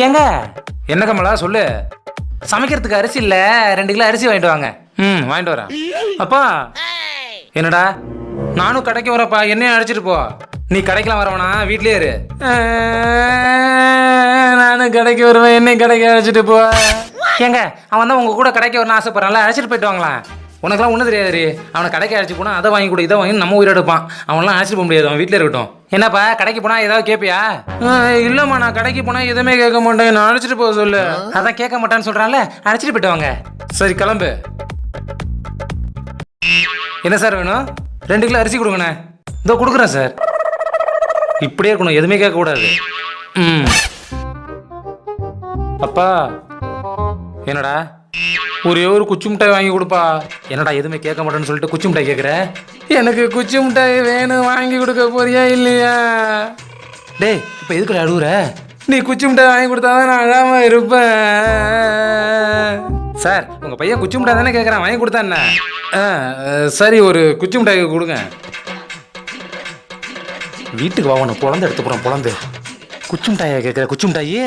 ஏங்க? என்ன கமலா சொல்லு. சமைக்கிறதுக்கு அரிசி இல்ல ரெண்டு கிலோ அரிசி வாங்கிட்டு வாங்க. ம் வாங்கிட்டு வரேன். அப்பா என்னடா? நானும் கடைக்கு வரப்பா என்னையும் அழைச்சிட்டு போ. நீ கடைக்கெல்லாம் வரவனா? வீட்லயே இரு. நானும் கடைக்கு வருவேன் என்னையும் கடைக்கு அழைச்சிட்டு போ. ஏங்க அவன் தான் உங்க கூட கடைக்கு வரணும் ஆசைப்படுறான்ல அழைச்சிட்டு போயிட்டு வாங்களாம் உனக்கெல்லாம் ஒன்றும் தெரியாது அவனை கடைக்கு அழைச்சி போனா அதை வாங்கி கொடு இதை வாங்கி நம்ம உயிரை எடுப்பான் அவன்லாம் அழைச்சிட்டு போக முடியாது அவன் வீட்டில் இருக்கட்டும். என்னப்பா கடைக்கு போனா ஏதாவது கேட்பியா இல்லம்மா நான் கடைக்கு போனா எதுவுமே கேட்க மாட்டேன். நான் அழைச்சிட்டு போக சொல்லு. அதான் கேட்க மாட்டான்னு சொல்றான்ல அழைச்சிட்டு போயிட்டு வாங்க. சரி கிளம்பு. என்ன சார் வேணும்? ரெண்டு கிலோ அரிசி கொடுங்கண்ணே. இதோ கொடுக்குறேன் சார். இப்படியே இருக்கணும் எதுவுமே கேட்கக்கூடாது ம். அப்பா என்னடா? ஒரே ஒரு குச்சி மிட்டாய் வாங்கி கொடுப்பா. என்னடா எதுவுமே கேட்க மாட்டேன்னு சொல்லிட்டு குச்சி மிட்டாய் கேட்குற? எனக்கு குச்சி மிட்டாய் வேணும் வாங்கி கொடுக்க போறியா இல்லையா? டேய் இப்போ எதுக்கு அழுகுற நீ குச்சி மிட்டாய் வாங்கி கொடுத்தாதான் நான் அழாம இருப்பேன். சார் உங்கள் பையன் குச்சி மிட்டாய் தானே கேட்குறான்? வாங்கி கொடுத்தா என்ன? சரி ஒரு குச்சி மிட்டாய் கொடுங்க. வீட்டுக்கு வா உன பொழந்து எடுத்து போகிறோம் பொழந்து. குச்சி மிட்டாயா கேட்குற? குச்சி மிட்டாயே?